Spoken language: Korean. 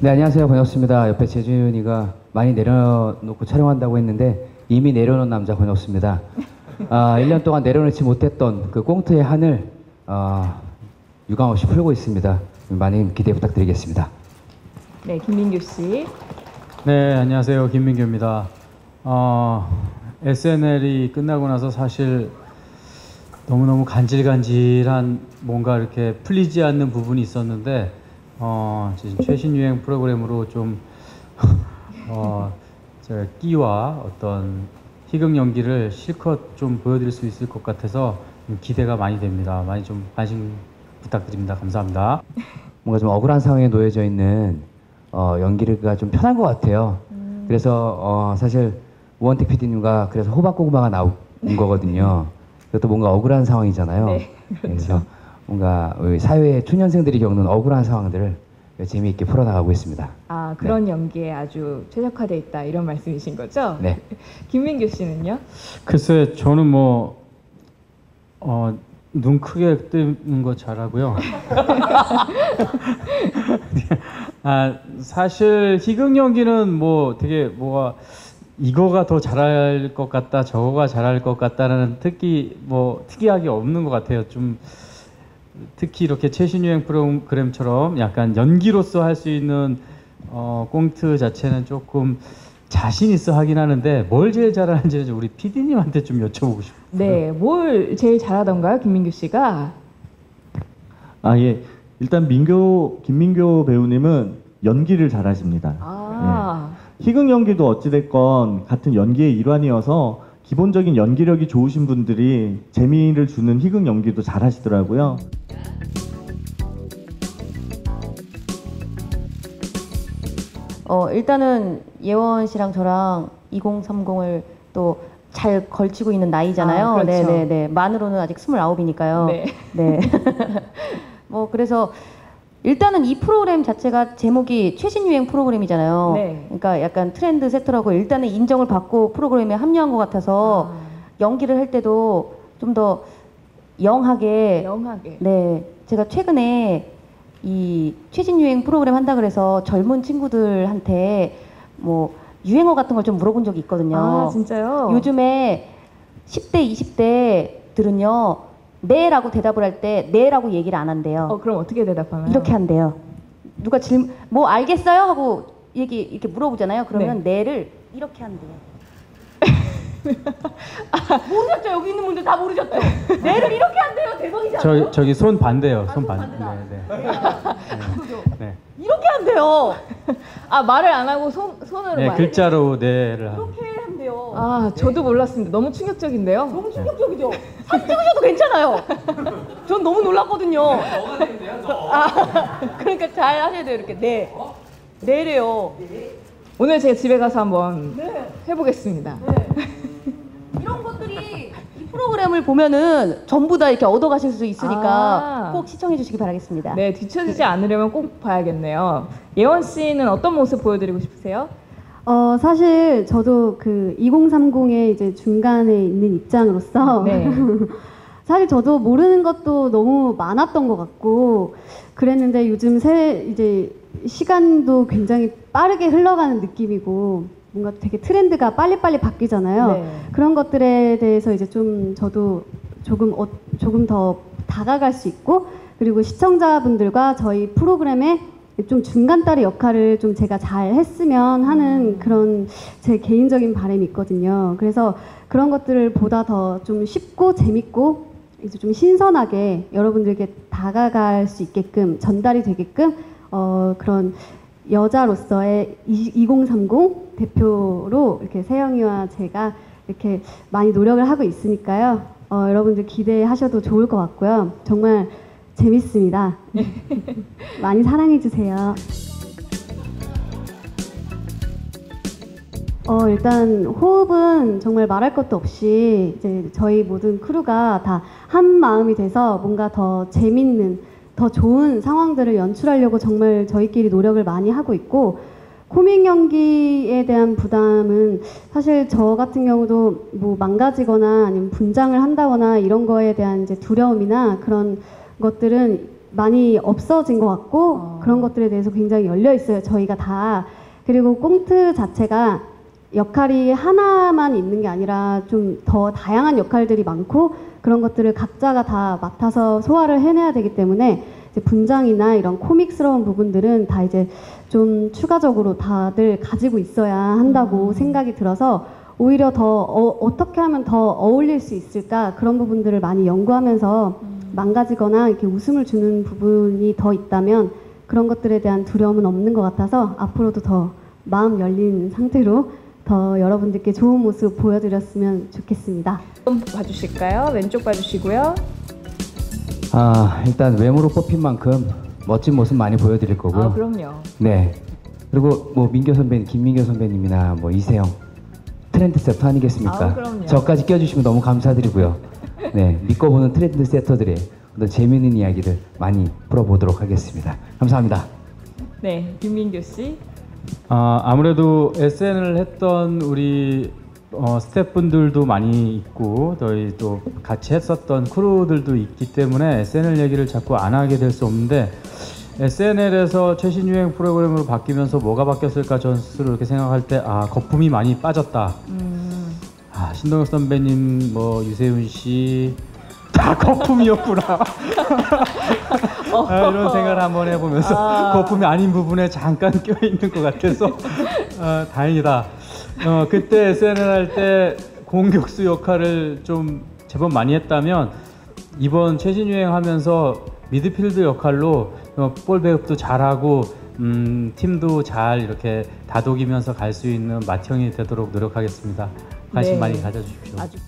네, 안녕하세요. 권혁수입니다. 옆에 재준이가 많이 내려놓고 촬영한다고 했는데 이미 내려놓은 남자 권혁수입니다. 아, 1년 동안 내려놓지 못했던 그 꽁트의 한을 아, 유감 없이 풀고 있습니다. 많은 기대 부탁드리겠습니다. 네, 김민규 씨. 네, 안녕하세요. 김민규입니다. 어, SNL이 끝나고 나서 사실 너무너무 간질간질한 뭔가 이렇게 풀리지 않는 부분이 있었는데 어, 지금 최신 유행 프로그램으로 좀 어, 저 끼와 어떤 희극 연기를 실컷 좀 보여드릴 수 있을 것 같아서 좀 기대가 많이 됩니다. 많이 좀 관심 부탁드립니다. 감사합니다. 뭔가 좀 억울한 상황에 놓여져 있는 어, 연기가 좀 편한 것 같아요. 그래서 어, 사실 우원택 PD님과 그래서 호박고구마가 나온 거거든요. 그것도 뭔가 억울한 상황이잖아요. 네, 그래서 뭔가 우리 사회의 초년생들이 겪는 억울한 상황들을 재미있게 풀어나가고 있습니다. 아, 그런 연기에 아주 최적화돼 있다 이런 말씀이신 거죠? 네. 김민규 씨는요? 글쎄 저는 뭐 어, 눈 크게 뜨는 거 잘하고요. 아 사실 희극 연기는 뭐 되게 뭐가 이거가 더 잘할 것 같다, 저거가 잘할 것 같다라는 특기 뭐 특이하게 없는 것 같아요. 좀 특히 이렇게 최신 유행 프로그램처럼 약간 연기로서 할 수 있는 어, 꽁트 자체는 조금 자신 있어 하긴 하는데 뭘 제일 잘하는지 우리 PD님한테 좀 여쭤보고 싶어요. 네, 뭘 제일 잘하던가요, 김민규 씨가? 아 예. 일단 민교 김민교 배우님은 연기를 잘하십니다. 아, 희극 연기도 어찌됐건 같은 연기의 일환이어서 기본적인 연기력이 좋으신 분들이 재미를 주는 희극 연기도 잘 하시더라고요. 어, 일단은 예원 씨랑 저랑 2030을 또 잘 걸치고 있는 나이잖아요. 아, 그렇죠. 네, 네, 네. 만으로는 아직 29이니까요. 네. 네. 뭐 그래서 일단은 이 프로그램 자체가 제목이 최신 유행 프로그램이잖아요. 네. 그러니까 약간 트렌드 세터라고 일단은 인정을 받고 프로그램에 합류한 것 같아서 아, 연기를 할 때도 좀 더 영하게 영하게. 네, 제가 최근에 이 최신 유행 프로그램 한다 그래서 젊은 친구들한테 뭐 유행어 같은 걸 좀 물어본 적이 있거든요. 아, 진짜요? 요즘에 10대, 20대들은요, 네라고 대답을 할 때 네라고 얘기를 안 한대요. 어, 그럼 어떻게 대답하나요? 이렇게 한대요. 누가 질문, 뭐 알겠어요? 하고 얘기 이렇게 물어보잖아요. 그러면 네. 를 이렇게 한대요. 모르셨죠? 여기 있는 분들 다 모르셨죠? 네를 이렇게 한대요. 대박이잖아요. 저 저기 손 반대요. 손 반. 네, 네. 네. 네. 이렇게 한대요. 아, 말을 안 하고 손, 손으로 네, 말. 글자로 네를 하는. 이렇게 한대요. 아, 저도 몰랐습니다. 너무 충격적인데요? 너무 충격적이죠? 사진 찍으셔도 괜찮아요. 전 너무 놀랐거든요. 아, 그러니까 잘 하셔야 돼요. 이렇게 네. 네래요. 오늘 제가 집에 가서 한번 네. 해보겠습니다. 이런 것들이 이 프로그램을 보면은 전부 다 이렇게 얻어가실 수 있으니까 아. 꼭 시청해 주시기 바라겠습니다. 네, 뒤처지지 않으려면 꼭 봐야겠네요. 예원 씨는 어떤 모습 보여드리고 싶으세요? 어, 사실 저도 그 2030의 이제 중간에 있는 입장으로서 네. 사실 저도 모르는 것도 너무 많았던 것 같고 그랬는데 요즘 새 이제 시간도 굉장히 빠르게 흘러가는 느낌이고 뭔가 되게 트렌드가 빨리빨리 바뀌잖아요. 네. 그런 것들에 대해서 이제 좀 저도 조금 어, 조금 더 다가갈 수 있고 그리고 시청자분들과 저희 프로그램에 좀 중간다리 역할을 좀 제가 잘 했으면 하는 그런 제 개인적인 바람이 있거든요. 그래서 그런 것들을 보다 더 좀 쉽고 재밌고 이제 좀 신선하게 여러분들께 다가갈 수 있게끔 전달이 되게끔 어, 그런 여자로서의 2030 대표로 이렇게 세영이와 제가 이렇게 많이 노력을 하고 있으니까요. 어, 여러분들 기대하셔도 좋을 것 같고요. 정말 재밌습니다. 많이 사랑해 주세요. 어, 일단 호흡은 정말 말할 것도 없이 이제 저희 모든 크루가 다 한 마음이 돼서 뭔가 더 재밌는 더 좋은 상황들을 연출하려고 정말 저희끼리 노력을 많이 하고 있고 코믹 연기에 대한 부담은 사실 저 같은 경우도 뭐 망가지거나 아니면 분장을 한다거나 이런 거에 대한 이제 두려움이나 그런 것들은 많이 없어진 것 같고 어. 그런 것들에 대해서 굉장히 열려 있어요. 저희가 다 그리고 꽁트 자체가 역할이 하나만 있는 게 아니라 좀 더 다양한 역할들이 많고 그런 것들을 각자가 다 맡아서 소화를 해내야 되기 때문에 이제 분장이나 이런 코믹스러운 부분들은 다 이제 좀 추가적으로 다들 가지고 있어야 한다고 생각이 들어서 오히려 더 어, 떻게 하면 더 어울릴 수 있을까 그런 부분들을 많이 연구하면서 망가지거나 이렇게 웃음을 주는 부분이 더 있다면 그런 것들에 대한 두려움은 없는 것 같아서 앞으로도 더 마음 열린 상태로 더 여러분들께 좋은 모습 보여드렸으면 좋겠습니다. 좀 봐주실까요? 왼쪽 봐주시고요. 아, 일단 외모로 뽑힌 만큼 멋진 모습 많이 보여드릴 거고요. 아 그럼요. 네. 그리고 뭐 민교 선배님, 김민교 선배님이나 뭐 이세영 트렌드 세터 아니겠습니까? 아우, 그럼요. 저까지 껴주시면 너무 감사드리고요. 네, 믿고 보는 트렌드 세터들의 어떤 재미있는 이야기를 많이 풀어보도록 하겠습니다. 감사합니다. 네, 김민규 씨. 아, 아무래도 SN을 했던 우리 어, 스태프분들도 많이 있고 저희 또 같이 했었던 크루들도 있기 때문에 SNL 얘기를 자꾸 안 하게 될 수 없는데 SNL에서 최신 유행 프로그램으로 바뀌면서 뭐가 바뀌었을까 저는 스스로 이렇게 생각할 때 아 거품이 많이 빠졌다. 아 신동엽 선배님 뭐 유세윤 씨 다 거품이었구나. 아, 이런 생각을 한번 해보면서 거품이 아닌 부분에 잠깐 껴 있는 것 같아서 아, 다행이다. 어, 그때 SNL 할 때 공격수 역할을 좀 제법 많이 했다면 이번 최신 유행하면서 미드필드 역할로 어, 볼 배흡도 잘하고 음, 팀도 잘 이렇게 다독이면서 갈 수 있는 맏형이 되도록 노력하겠습니다. 관심 네. 많이 가져주십시오. 아주